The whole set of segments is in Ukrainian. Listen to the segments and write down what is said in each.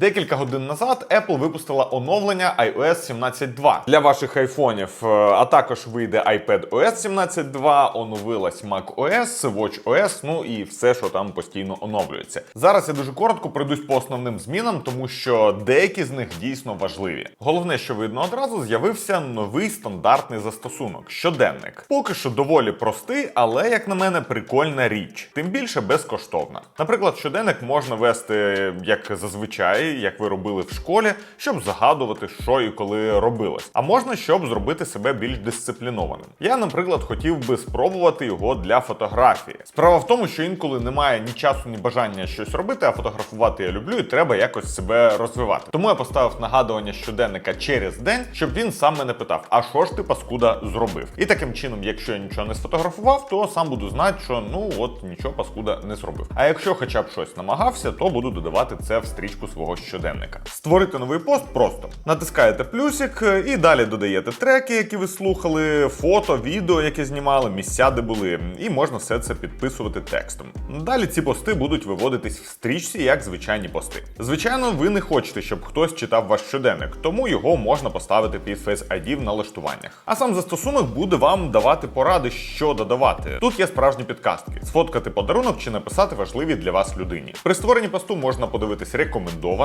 Декілька годин назад Apple випустила оновлення iOS 17.2 для ваших айфонів, е, а також вийде iPad OS 17.2, оновилась macOS, WatchOS, ну і все, що там постійно оновлюється. Зараз я дуже коротко пройдусь по основним змінам, тому що деякі з них дійсно важливі. Головне, що видно одразу, з'явився новий стандартний застосунок щоденник. Поки що доволі простий, але як на мене, прикольна річ, тим більше безкоштовна. Наприклад, щоденник можна вести як зазвичай, як ви робили в школі, щоб загадувати, що і коли робилось. А можна, щоб зробити себе більш дисциплінованим. Я, наприклад, хотів би спробувати його для фотографії. Справа в тому, що інколи немає ні часу, ні бажання щось робити, а фотографувати я люблю, і треба якось себе розвивати. Тому я поставив нагадування щоденника через день, щоб він сам мене питав: а що ж ти паскуда зробив? І таким чином, якщо я нічого не сфотографував, то сам буду знати, що ну от нічого паскуда не зробив. А якщо хоча б щось намагався, то буду додавати це в стрічку свого щоденника. Створити новий пост просто натискаєте плюсик е, і далі додаєте треки, які ви слухали, фото, відео, яке знімали, місця, де були, і можна все це підписувати текстом. Далі ці пости будуть виводитись в стрічці як звичайні пости. Звичайно, ви не хочете, щоб хтось читав ваш щоденник, тому його можна поставити під Face ID в налаштуваннях. А сам застосунок буде вам давати поради, що додавати. Тут є справжні підказки: сфоткати подарунок чи написати важливі для вас людині. При створенні посту можна подивитись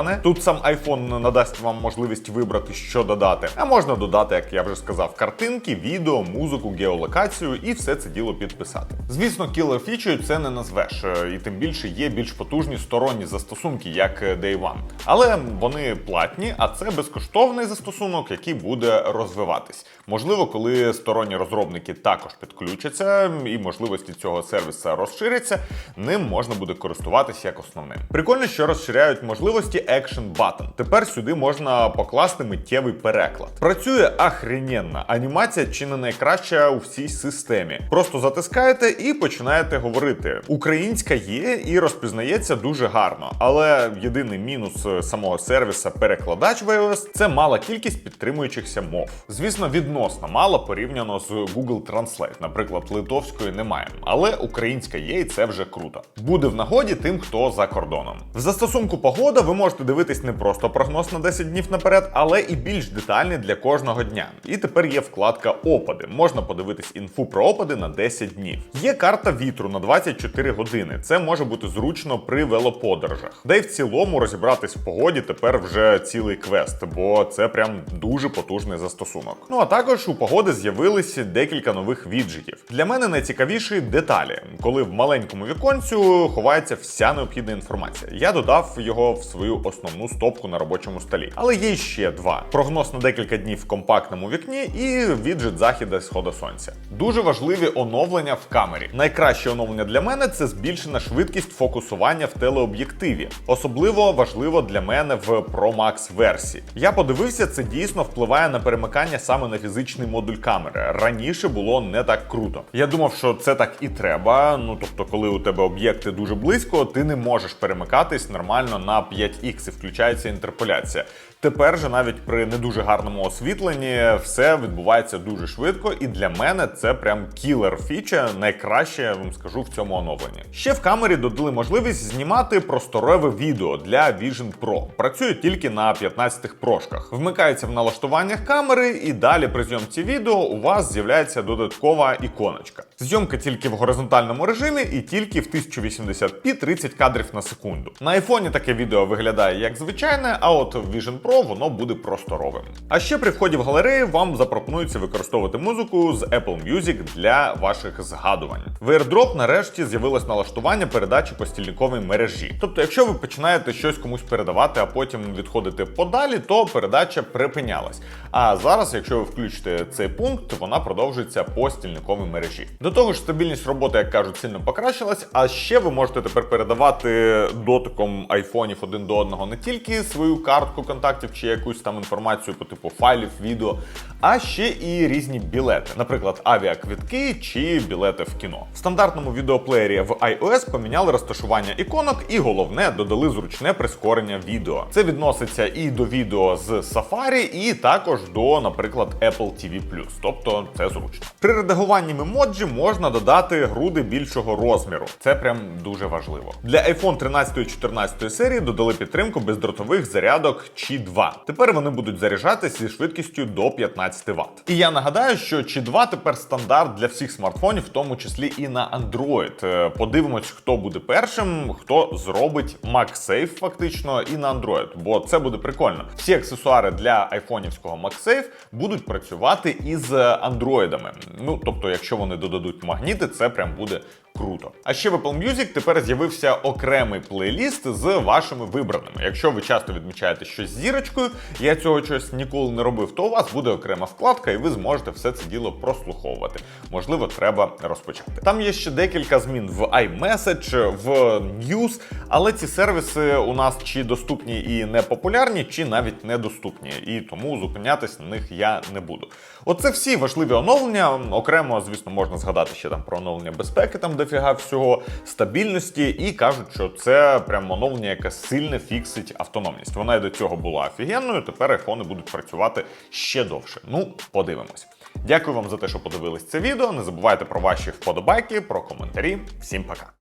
рекомендоване. Тут сам iPhone надасть вам можливість вибрати, що додати. А можна додати, як я вже сказав, картинки, відео, музику, геолокацію і все це діло підписати. Звісно, кілер фічею це не назвеш, е, і тим більше є більш потужні сторонні застосунки, як е, Day One. Але вони платні, а це безкоштовний застосунок, який буде розвиватись. Можливо, коли сторонні розробники також підключаться і можливості цього сервіса розширяться, ним можна буде користуватися як основним. Прикольно, що розширяють можливості Action Button. Тепер сюди можна покласти миттєвий переклад. Працює ахрененно. Анімація чи не найкраща у всій системі. Просто затискаєте і починаєте говорити. Українська є і розпізнається дуже гарно, але єдиний мінус е, самого сервіса перекладач в iOS – це мала кількість підтримуючихся мов. Звісно, відносно мало порівняно з Google Translate. Наприклад, литовської немає, але українська є, і це вже круто. Буде в нагоді тим, хто за кордоном. В застосунку погода ви можете дивитись не просто прогноз на 10 днів наперед, але і більш детальний для кожного дня. І тепер є вкладка опади. Можна подивитись інфу про опади на 10 днів. Є карта вітру на 24 години. Це може бути зручно при велоподорожах. Де й в цілому розібратись в погоді тепер вже цілий квест, бо це прям дуже потужний застосунок. Ну а також у погоди з'явилися декілька нових віджитів. Для мене найцікавіші деталі, коли в маленькому віконцю ховається вся необхідна інформація. Я додав його в свою основну стопку на робочому столі. Але є ще два: прогноз на декілька днів в компактному вікні і віджит західа схода сонця. Дуже важливі оновлення в камері. Найкраще оновлення для мене це збільшена швидкість фокусування в телеоб'єктиві. Особливо важливо для мене в Pro Max версії. Я подивився, це дійсно впливає на перемикання саме на фізичний модуль камери. Раніше було не так круто. Я думав, що це так і треба. Ну тобто, коли у тебе об'єкти дуже близько, ти не можеш перемикатись нормально на 5х і включається інтерполяція. Тепер же навіть при не дуже гарному освітленні все відбувається дуже швидко, і для мене це прям кілер фіча, найкраще я вам скажу в цьому оновленні. Ще в камері додали можливість знімати просторове відео для Vision Pro. Працює тільки на 15-х прошках. Вмикається в налаштуваннях камери, і далі при зйомці відео у вас з'являється додаткова іконочка. Зйомка тільки в горизонтальному режимі і тільки в 1080p 30 кадрів на секунду. На айфоні таке відео виглядає як звичайне, а от в Vision Pro воно буде просторовим. А ще при вході в галерею вам запропонується використовувати музику з Apple Music для ваших згадувань. В AirDrop нарешті з'явилось налаштування передачі по стільниковій мережі. Тобто, якщо ви починаєте щось комусь передавати, а потім відходите подалі, то передача припинялась. А зараз, якщо ви включите цей пункт, вона продовжується по стільниковій мережі. До того ж, стабільність роботи, як кажуть, сильно покращилась. А ще ви можете тепер передавати дотиком айфонів один до одного не тільки свою картку контактів чи якусь там інформацію по типу файлів, відео, а ще і різні білети, наприклад, авіаквитки чи білети в кіно. В стандартному відеоплеєрі в iOS поміняли розташування іконок, і головне додали зручне прискорення відео. Це відноситься і до відео з Safari, і також до, наприклад, Apple TV+. Тобто це зручно. При редагуванні мемоджі можна додати груди більшого розміру. Це прям дуже важливо. Для iPhone 13 і 14 серії додали підтримку бездротових зарядок Qi 2. Тепер вони будуть заряджатися зі швидкістю до 15 Вт. І я нагадаю, що Qi 2 тепер стандарт для всіх смартфонів, в тому числі і на Android. Е, Подивимось, хто буде першим, хто зробить MagSafe фактично і на Android, бо це буде прикольно. Всі аксесуари для айфонівського MagSafe будуть працювати із андроїдами. Ну тобто, якщо вони додадуть магніти, це прям буде круто. А ще в Apple Music тепер з'явився окремий плейліст з вашими вибраними. Якщо ви часто відмічаєте щось з зірочкою, я цього щось ніколи не робив, то у вас буде окрема вкладка, і ви зможете все це діло прослуховувати. Можливо, треба розпочати. Там є ще декілька змін в iMessage, в News, але ці сервіси у нас чи доступні і не популярні, чи навіть недоступні, і тому зупинятись на них я не буду. Оце всі важливі оновлення. Окремо, звісно, можна згадати ще там про оновлення безпеки, там дофіга всього, стабільності, і кажуть, що це прям оновлення, яке сильно фіксить автономність. Вона і до цього була офігенною. Тепер айфони будуть працювати ще довше. Ну, подивимось. Дякую вам за те, що подивились це відео. Не забувайте про ваші вподобайки, про коментарі. Всім пока.